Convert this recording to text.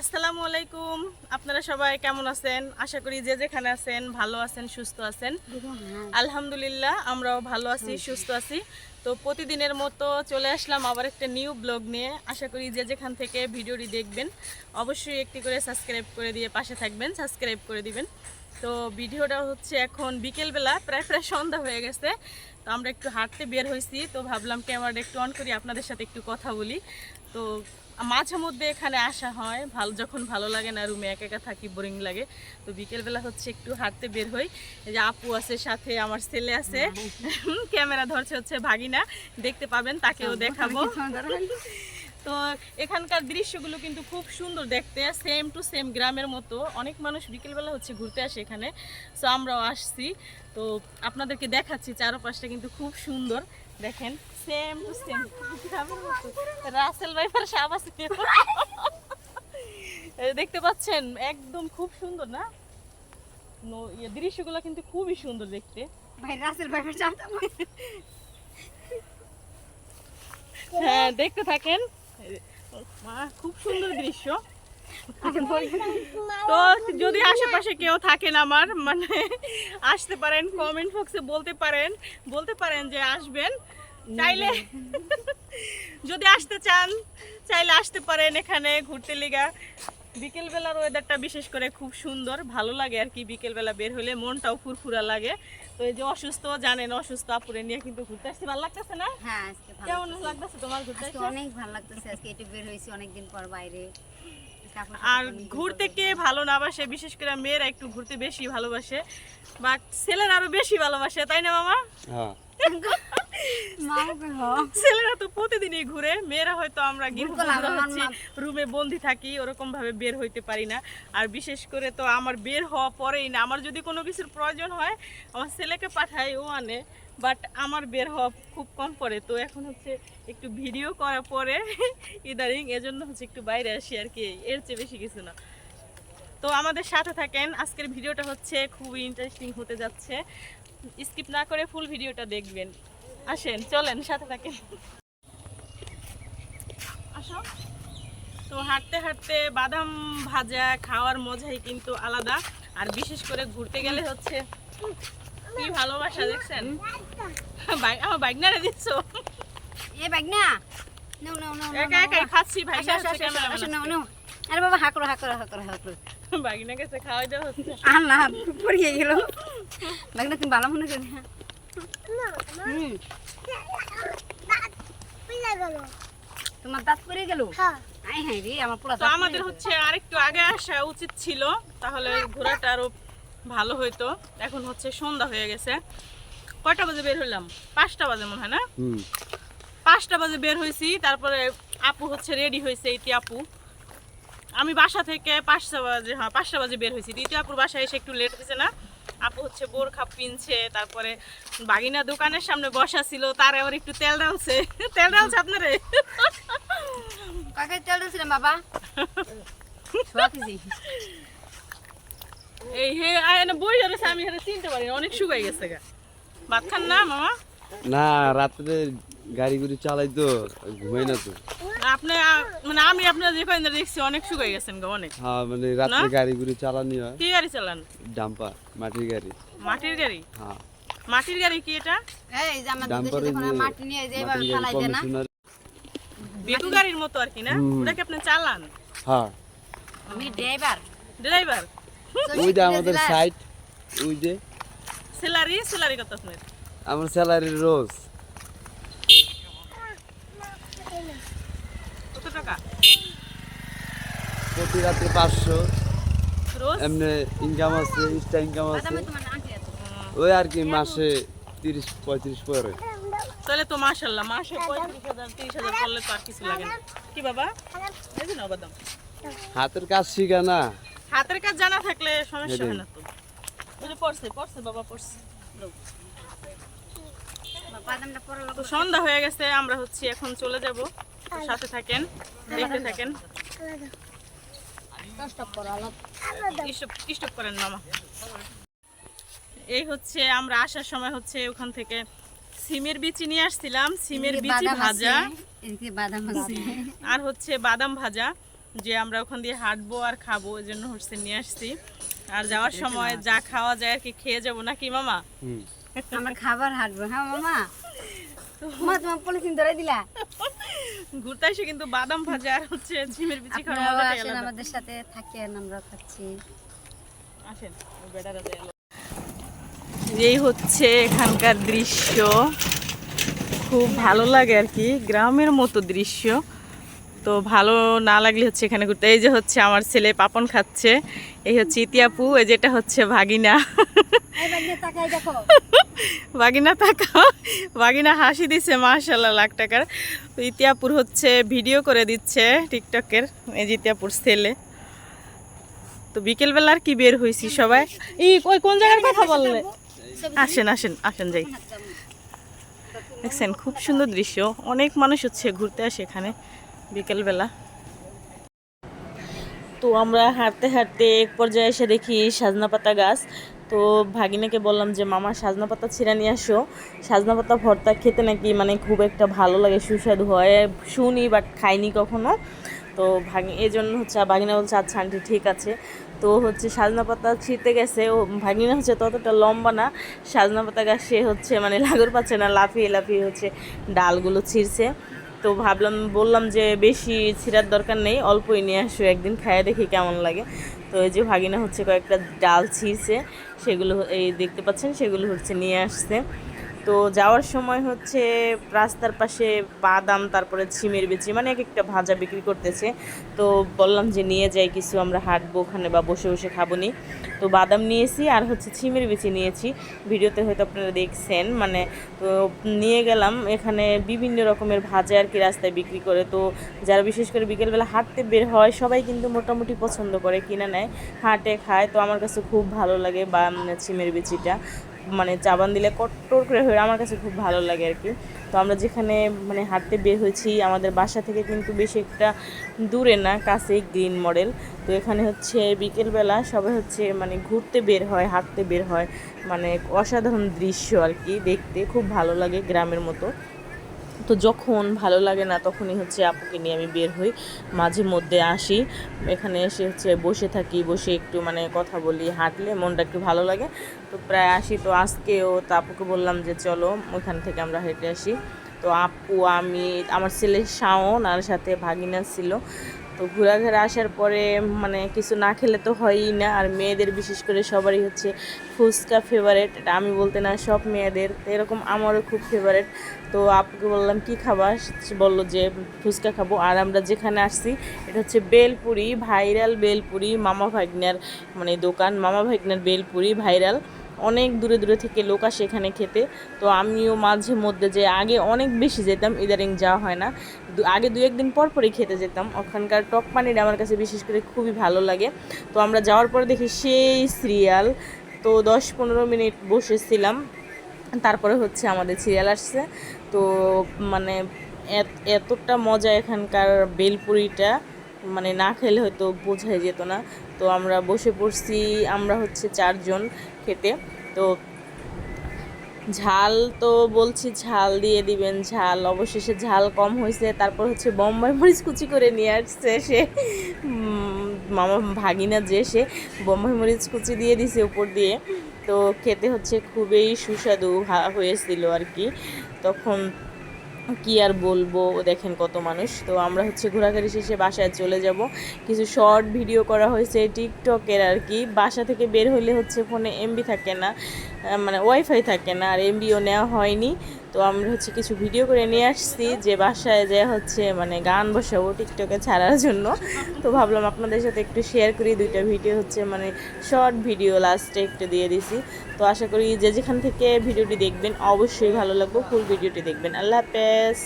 আসসালামু আলাইকুম। আপনারা সবাই কেমন আছেন? আশা করি যে যেখানে আছেন ভালো আছেন সুস্থ আছেন। আলহামদুলিল্লাহ আমরাও ভালো আছি সুস্থ আছি। তো প্রতিদিনের মতো চলে আসলাম আবার একটা নিউ ব্লগ নিয়ে। আশা করি যে যেখান থেকে ভিডিওটি দেখবেন অবশ্যই একটি করে সাবস্ক্রাইব করে দিয়ে পাশে থাকবেন সাবস্ক্রাইব করে দিবেন। তো ভিডিওটা হচ্ছে এখন বিকেলবেলা প্রায় প্রায় সন্ধ্যা হয়ে গেছে। তো আমরা একটু হাঁটতে বের হয়েছি। তো ভাবলাম ক্যামেরাটা একটু অন করি আপনাদের সাথে একটু কথা বলি। তো মাঝে মধ্যে এখানে আসা হয়। ভালো যখন ভালো লাগে না রুমে একা একা থাকি বোরিং লাগে। তো বিকেলবেলা হচ্ছে একটু হাঁটতে বের হই। যে আপু আছে সাথে আমার ছেলে আছে। ক্যামেরা ধরছে হচ্ছে ভাগিনা। দেখতে পাবেন তাকেও দেখাবো। তো এখানকার দৃশ্যগুলো কিন্তু খুব সুন্দর দেখতে। সেম টু সেম গ্রামের মতো। অনেক মানুষ বিকেলবেলা হচ্ছে ঘুরতে আসে এখানে। সো আমরাও আসছি। তো আপনাদেরকে দেখাচ্ছি চারপাশটা কিন্তু খুব সুন্দর। দেখেন same to same Russell viper সাপ আছে এই দেখতে পাচ্ছেন একদম খুব সুন্দর না? নো- ইয়ে, দৃশ্যগুলো কিন্তু খুবই সুন্দর দেখতে। ভাই রাসেল ভাই জানতাম হ্যাঁ দেখতে থাকেন। মা, খুব সুন্দর দৃশ্য। তো যদি আশেপাশে কেউ থাকেন আমার মানে আসতে পারেন কমেন্ট বক্সে বলতে পারেন বলতে পারেন যে আসবেন। চাইলে যদি আসতে চান চাইলে আসতে পারেন এখানে ঘুরতে লিগা। বিকেলবেলার ওয়েদারটা বিশেষ করে খুব সুন্দর ভালো লাগে আর কি বিকেলবেলা বের হলে মনটাও ফুরফুরা লাগে। তো এই যে অসুস্থ জানেন অসুস্থ আপুরে নিয়ে কিন্তু ঘুরতে আসতে ভালো লাগতেছে না? হ্যাঁ কেমন লাগতেছে। তোমার ঘুরতে অনেক ভালো লাগতেছে আজকে একটু বের হয়েছি অনেকদিন পর বাইরে। আর ঘুরতে কে ভালো না বাসে বিশেষ করে মেয়েরা একটু ঘুরতে বেশি ভালোবাসে বাট ছেলেরা আরও বেশি ভালোবাসে তাই না মামা হ্যাঁ। ছেলেরা তো প্রতিদিনই ঘুরে মেয়েরা হয়তো আমরা রুমে বন্দি থাকি ওরকম ভাবে বের হইতে পারি না। আর বিশেষ করে তো আমার বের হওয়া পরেই না আমার যদি কোনো কিছুর প্রয়োজন হয় আমার ছেলেকে পাঠাই ও আনে। বাট আমার বের হওয়া খুব কম পড়ে। তো এখন হচ্ছে একটু ভিডিও করার পরে ইদারিং এজন্য হচ্ছে একটু বাইরে আসি আর কি এর চেয়ে বেশি কিছু না। তো আমাদের সাথে থাকেন আজকের ভিডিওটা হচ্ছে খুবই ইন্টারেস্টিং হতে যাচ্ছে। স্কিপ না করে ফুল ভিডিওটা দেখবেন। আসেন চলেন সাথে থাকেন। আসো। তো হাঁটতে হাঁটতে বাদাম ভাজা খাওয়ার মজাই কিন্তু আলাদা। আর বিশেষ করে ঘুরতে গেলে হচ্ছে কি ভালোবাসা দেখছেন? বাইক আমার বাইক না দিচ্ছ? এ ব্যাগ না একা একাই খাচ্ছি ভাই আরে বাবা হাকড়ো হাকড়ো হাকড়ো হাকড়ো বাইক না গেছে খাওয়াই দেওয়া হচ্ছে। আর না পড়িয়ে গেল। ব্যাগ না তুমি ভালো মনে করি তোমার দাঁত পড়ে গেল? আই হ্যাঁ রে আমার পুরো তো আমাদের হচ্ছে আরেকটু আগে আসা উচিত ছিল তাহলে ঘোরাটা আরও ভালো হইতো। এখন হচ্ছে সন্ধ্যা হয়ে গেছে। কয়টা বাজে বের হইলাম? পাঁচটা বাজে মনে হয় না? পাঁচটা বাজে বের হয়েছি তারপরে আপু হচ্ছে রেডি হয়েছে ইতি আপু। আমি বাসা থেকে পাঁচটা বাজে হ্যাঁ পাঁচটা বাজে বের হয়েছি দ্বিতীয় আপুর বাসায় এসে একটু লেট হয়েছে না? আপু হচ্ছে বোরখা পিনছে তারপরে বাগিনা দোকানের সামনে বসা ছিল তার আবার একটু তেল ডালছে তেল ডালছে আপনারে? কাকে তেল দিয়েছিলাম বাবা? এই হে আয় না বই ধরেছে আমি হেরে চিনতে পারি অনেক শুকাই গেছে গা। ভাত খান না মামা? না রাত্রে গাড়ি গুড়ি চালাই তো ঘুমাই না তো। আপনি মানে আমি আপনার দেখছি অনেক শুকাই গেছেন গা অনেক। হ্যাঁ মানে রাত্রে না? গাড়ি গুড়ি চালানি হয়। কি গাড়ি চালান? ডাম্পার মাটির গাড়ি। মাটির গাড়ি? হ্যাঁ। মাটির গাড়ি কি এটা? এই যে ডাম্পার দেশে মাটি নিয়ে যে মাটির দেয় না? গাড়ির মতো আর কি না। ওটা কি আপনি চালান? হ্যাঁ। আমি ড্রাইভার। ড্রাইভার? ওই যে আমাদের সাইট ওই যে স্যালারি স্যালারি কত আপনার? আমার স্যালারি রোজ। টাকা? প্রতি রাত্রে পাঁচশো। এমনি ইনকাম আছে এক্সট্রা ইনকাম আছে। ওই আর কি মাসে তিরিশ পঁয়ত্রিশ পরে। তাহলে তো মাশাল্লাহ মাসে পঁয়ত্রিশ হাজার তিরিশ হাজার করলে তো আর কিছু লাগে না। কি বাবা? এই যে বাদাম। হাতের কাজ শিখা না। হাতের কাজ জানা থাকলে সমস্যা হয় না তো। যে পড়ছে পড়ছে বাবা পড়ছে। সন্ধ্যা হয়ে গেছে আমরা হচ্ছে এখন চলে যাব। সাথে থাকেন দেখতে থাকেন। স্টপ করেন মামা? এই হচ্ছে আমরা আসার সময় হচ্ছে ওখান থেকে সিমের বিচি নিয়ে আসছিলাম সিমের বিচি ভাজা। বাদাম আর হচ্ছে বাদাম ভাজা যে আমরা ওখান দিয়ে হাঁটবো আর খাব এই জন্য হচ্ছে নিয়ে আসছি। আর যাওয়ার সময় যা খাওয়া যায় আর কি খেয়ে যাব নাকি মামা? আমরা খাবার হাঁটবো হ্যাঁ মামা? মা তোমার পলিথিন ধরে দিলা। ঘুরতে এসে কিন্তু বাদাম ভাজা আর হচ্ছে ঝিমের বিচি খাওয়া মজাটাই আলাদা। আমাদের সাথে থাকেন আমরা খাচ্ছি। আসেন বেটারা যায় এই হচ্ছে এখানকার দৃশ্য। খুব ভালো লাগে আর কি গ্রামের মতো দৃশ্য। তো ভালো না লাগলে হচ্ছে এখানে ঘুরতে। এই যে হচ্ছে আমার ছেলে পাপন খাচ্ছে। এই হচ্ছে ইতিয়াপু এই যেটা হচ্ছে ভাগিনা। বাগিনা তাকাও। বাগিনা হাসি দিছে মাশাল্লাহ লাখ টাকার। ইতিয়াপুর হচ্ছে ভিডিও করে দিচ্ছে টিকটকের এই যে ইতিয়াপুর ছেলে। তো বিকেলবেলা আর কি বের হয়েছি সবাই? এই ওই কোন জায়গার কথা বললে? আসেন আসেন আসেন যাই। দেখছেন খুব সুন্দর দৃশ্য। অনেক মানুষ হচ্ছে ঘুরতে আসে এখানে। বিকেলবেলা। তো আমরা হাঁটতে হাঁটতে এক পর্যায়ে এসে দেখি সাজনা পাতা গাছ। তো ভাগিনাকে বললাম যে, মামা, সাজনা পাতা ছিঁড়া নিয়ে আসো। সাজনা পাতা ভর্তা খেতে নাকি মানে খুব একটা ভালো লাগে, সুস্বাদু হয়। শুনি বাট খাইনি কখনো। তো ভাগি, এই জন্য হচ্ছে ভাগিনা বলছে আচ্ছা আন্টি, ঠিক আছে। তো হচ্ছে, সাজনা পাতা ছিঁড়তে গেছে। ও, ভাগিনা হচ্ছে ততটা লম্বা না। সাজনা পাতা গাছ, সে হচ্ছে মানে লাগর পাচ্ছে না, লাফিয়ে লাফিয়ে হচ্ছে, ডালগুলো ছিঁড়ছে। তো ভাবলাম, বললাম যে বেশি ছিঁড়ার দরকার নেই, অল্পই নিয়ে আসো, একদিন খাইয়ে দেখি কেমন লাগে। তো এই যে ভাগিনা হচ্ছে কয়েকটা ডাল ছিঁড়ছে, সেগুলো এই দেখতে পাচ্ছেন, সেগুলো হচ্ছে নিয়ে আসছে। তো যাওয়ার সময় হচ্ছে রাস্তার পাশে বাদাম, তারপরে ছিমের বিচি মানে এক একটা ভাজা বিক্রি করতেছে। তো বললাম যে নিয়ে যাই, কিছু আমরা হাঁটবো ওখানে বা বসে বসে খাব নি তো বাদাম নিয়েছি আর হচ্ছে ছিমের বিচি নিয়েছি। ভিডিওতে হয়তো আপনারা দেখছেন মানে তো নিয়ে গেলাম। এখানে বিভিন্ন রকমের ভাজা আর কি রাস্তায় বিক্রি করে। তো যারা বিশেষ করে বিকেলবেলা হাঁটতে বের হয়, সবাই কিন্তু মোটামুটি পছন্দ করে, কিনে নেয়, হাঁটে খায়। তো আমার কাছে খুব ভালো লাগে বা ছিমের বিচিটা। মানে চাবান দিলে কট্টর করে হয়ে আমার কাছে খুব ভালো লাগে আর কি। তো আমরা যেখানে মানে হাঁটতে বের হয়েছি, আমাদের বাসা থেকে কিন্তু বেশি একটা দূরে না, কাছেই গ্রিন মডেল। তো এখানে হচ্ছে বিকেলবেলা সবাই হচ্ছে মানে ঘুরতে বের হয়, হাঁটতে বের হয়। মানে অসাধারণ দৃশ্য আর কি দেখতে, খুব ভালো লাগে গ্রামের মতো। তো যখন ভালো লাগে না, তখনই হচ্ছে আপুকে নিয়ে আমি বের হই। মাঝে মধ্যে আসি। এখানে এসে হচ্ছে বসে থাকি, বসে একটু মানে কথা বলি, হাঁটলে মনটা একটু ভালো লাগে। তো প্রায় আসি। তো আজকেও তো আপুকে বললাম যে, চলো ওখান থেকে আমরা হেঁটে আসি। তো আপু, আমি, আমার ছেলে শাওন আর সাথে ভাগিনা ছিল। তো ঘোরাঘুরা আসার পরে মানে কিছু না খেলে তো হয়ই না। আর মেয়েদের বিশেষ করে সবারই হচ্ছে ফুচকা ফেভারেট এটা আমি বলতে না, সব মেয়েদের। এরকম আমারও খুব ফেভারেট তো আপুকে বললাম, কি খাবা? সে বলল যে, ফুচকা খাব। আর আমরা যেখানে আসছি, এটা হচ্ছে বেলপুরি, ভাইরাল বেলপুরি, মামা ভাগ্নার মানে দোকান, মামা ভাগ্নার বেলপুরি, ভাইরাল। অনেক দূরে দূরে থেকে লোক আসে এখানে খেতে। তো আমিও মাঝে মধ্যে যে, আগে অনেক বেশি যেতাম ইদারিং যাওয়া হয় না। আগে দু একদিন পর পরই খেতে যেতাম। ওখানকার টক পানির আমার কাছে বিশেষ করে খুবই ভালো লাগে। তো আমরা যাওয়ার পরে দেখি সেই সিরিয়াল। তো দশ পনেরো মিনিট বসেছিলাম। তারপরে হচ্ছে আমাদের সিরিয়াল আসছে। তো মানে এত- এতটা মজা এখানকার বেলপুরিটা। মানে না খেলে হয়তো বোঝাই যেত না। তো আমরা বসে পড়ছি, আমরা হচ্ছে চারজন খেতে তো ঝাল তো বলছি, ঝাল দিয়ে দিবেন, ঝাল। অবশেষে ঝাল কম হয়েছে তারপর হচ্ছে বোম্বাই মরিচ কুচি করে নিয়ে আসছে সে। মামা ভাগিনা যে সে, বোম্বাই মরিচ কুচি দিয়ে দিছে উপর দিয়ে। তো খেতে হচ্ছে খুবই সুস্বাদু হয়েছিল আর কি। তখন কি আর বলব? দেখেন কত মানুষ। তো আমরা হচ্ছে ঘোরাঘুরি শেষে বাসায় চলে যাব। কিছু শর্ট ভিডিও করা হয়েছে টিকটকের আর কি। বাসা থেকে বের হলে হচ্ছে ফোনে এমবি থাকে না। মানে ওয়াইফাই থাকে না। আর এমবিও নেওয়া হয়নি। তো আমরা হচ্ছে কিছু ভিডিও করে নিয়ে আসছি যে বাসায় যে হচ্ছে মানে গান বসাবো টিকটকে ছাড়ার জন্য। তো ভাবলাম আপনাদের সাথে একটু শেয়ার করি, দুইটা ভিডিও হচ্ছে মানে শর্ট ভিডিও লাস্টে একটু দিয়ে দিছি। তো আশা করি যে যেখান থেকে ভিডিওটি দেখবেন, অবশ্যই ভালো লাগবে ফুল ভিডিওটি দেখবেন। আল্লাহ হাফেজ।